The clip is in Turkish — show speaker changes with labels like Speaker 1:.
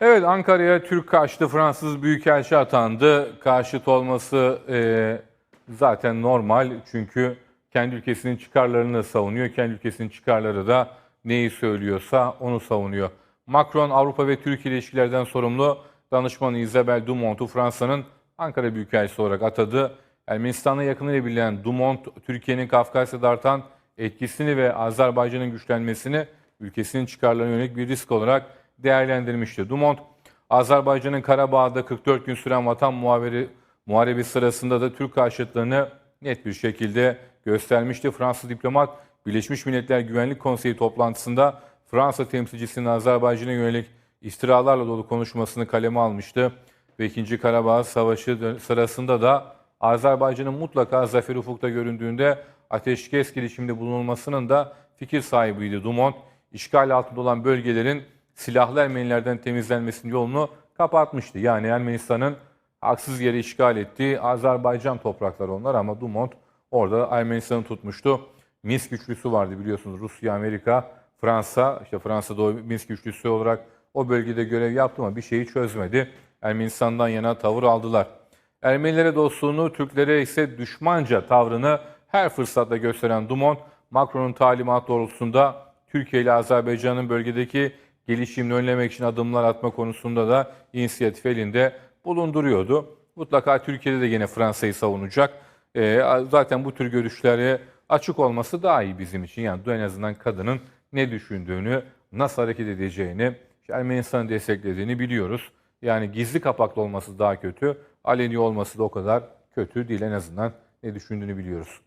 Speaker 1: Evet Ankara'ya Türk karşıtı Fransız Büyükelçi atandı. Karşıt olması e, zaten normal çünkü kendi ülkesinin çıkarlarını savunuyor. Kendi ülkesinin çıkarları da neyi söylüyorsa onu savunuyor. Macron Avrupa ve Türkiye ilişkilerden sorumlu danışmanı Isabel Dumont'u Fransa'nın Ankara Büyükelçisi olarak atadı. Ermenistan'la yakınıyla bilinen Dumont, Türkiye'nin Kafkasya'da artan etkisini ve Azerbaycan'ın güçlenmesini ülkesinin çıkarlarına yönelik bir risk olarak değerlendirmişti. Dumont, Azerbaycan'ın Karabağ'da 44 gün süren vatan muhabiri, muharebi sırasında da Türk karşıtlığını net bir şekilde göstermişti. Fransız diplomat Birleşmiş Milletler Güvenlik Konseyi toplantısında Fransa temsilcisinin Azerbaycan'a yönelik istiralarla dolu konuşmasını kaleme almıştı. Ve 2. Karabağ Savaşı sırasında da Azerbaycan'ın mutlaka zafer ufukta göründüğünde ateşkes girişiminde bulunulmasının da fikir sahibiydi Dumont. İşgal altında olan bölgelerin silahlı Ermenilerden temizlenmesinin yolunu kapatmıştı. Yani Ermenistan'ın haksız yere işgal ettiği Azerbaycan toprakları onlar ama Dumont orada Ermenistan'ı tutmuştu. Minsk üçlüsü vardı biliyorsunuz Rusya, Amerika, Fransa. İşte Fransa'da o Minsk üçlüsü olarak o bölgede görev yaptı ama bir şeyi çözmedi. Ermenistan'dan yana tavır aldılar. Ermenilere dostluğunu, Türklere ise düşmanca tavrını her fırsatta gösteren Dumont, Macron'un talimat doğrultusunda Türkiye ile Azerbaycan'ın bölgedeki gelişimini önlemek için adımlar atma konusunda da inisiyatif elinde bulunduruyordu. Mutlaka Türkiye'de de yine Fransa'yı savunacak. Ee, zaten bu tür görüşlere açık olması daha iyi bizim için. Yani en azından kadının ne düşündüğünü, nasıl hareket edeceğini, işte Ermenistan'ı desteklediğini biliyoruz. Yani gizli kapaklı olması daha kötü, aleni olması da o kadar kötü değil. En azından ne düşündüğünü biliyoruz.